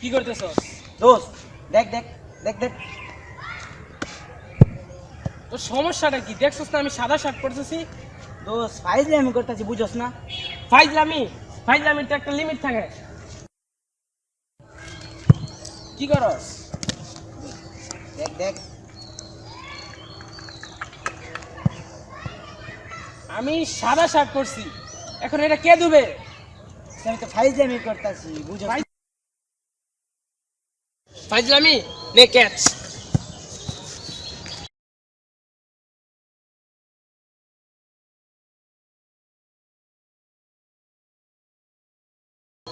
কি করতেছ? দোস্ত দেখ দেখ দেখ দেখ। তোর সমস্যাটা কি? দেখছস না আমি সাদা শার্ট পরতেছি? দোস্ত ফাইজলে আমি করতেছি বুঝোস না? ফাইজলামি ফাইজলামির তো একটা লিমিট থাকে। কি করস দেখ দেখ। আমি সাদা শার্ট পরছি। এখন এটা কে দেবে? আমি তো ফাইজলে আমি করতেছি ফাইজ- ফাইজলামি? নে ক্যাচ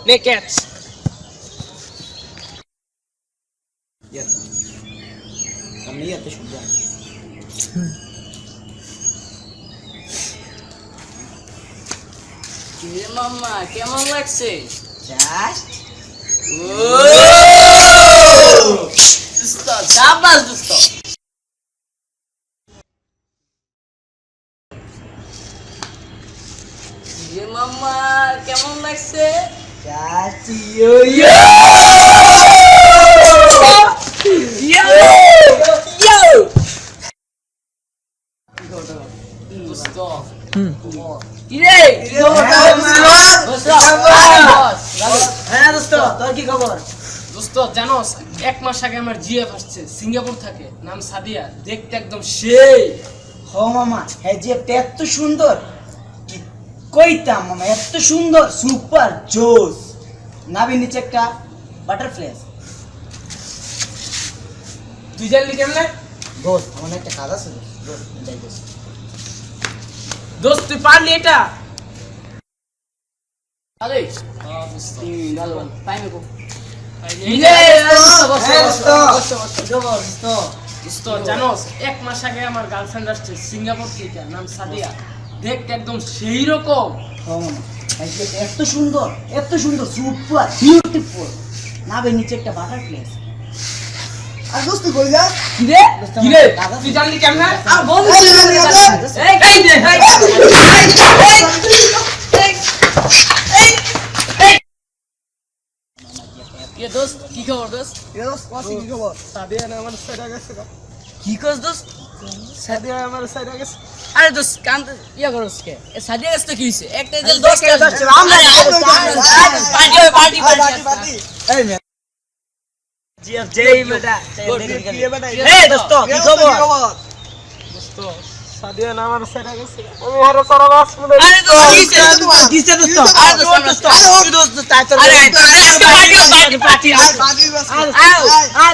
নে ক্যাচ আমি এত সুন্দর কিরে মাম্মা কেমন লাগছে জাস্ট দুস্ত চাবাস দুস্ত কিরে মাম্মা কেমন লাগছে জাস্ট ইয়ো ইয়ো দুস্ত কিরে হ্যাঁ দোস্ত তোর কি খবর দোস্ত জানোস এক মাস আগে আমার জিএফ আসছে সিঙ্গাপুর থাকে নাম সাদিয়া দেখতে একদম সেই হ মামা হ্যাঁ যে এত সুন্দর কইতাম মামা এত সুন্দর সুপার জোস। নাবি নিচে একটা বাটারফ্লাই আছে। তুই জানলি কেমনে? দোস্ত আমার একটা কাজ আছে দোস্ত যাই দোস্ত। দোস্ত তুই পারলি এটা? আরে টাইমে কো জানোস এক মাস আগে আমার গার্লফ্রেন্ড আসছে সিঙ্গাপুর থেকে নাম সাদিয়া। দেখতে একদম সেই রকম ভাই এত সুন্দর এত সুন্দর সুপার বিউটিফুল নাবি নিচে একটা বাটারফ্লাই আছে আর দোস্ত কই যা কিরে দোস্ত, কিরে আমার তুই জানলি কেমনে আর বল এই এই কে কি না কি সাদিয়া আমার সাইডে গেছে আরে দোস্ত কান ইয়া করস কে সাদিয়া গেছ তো কি হইছে একটা জেল দোস্ত, দোস্ত দোস্ত, আমরা- পার্টি হবে পার্টি পার্টি এই মে জিএফ জেই বেটা Good, এই দোস্ত কি খবর দোস্ত সাদিয়া না আমার সাইডে গেছে আমি হারে সারা বাস মনে আরে দোস্ত কি হইছে দোস্ত আরে দোস্ত, আরে দোস্ত আরে আরে পার্টি পার্টি পার্টি আয় আও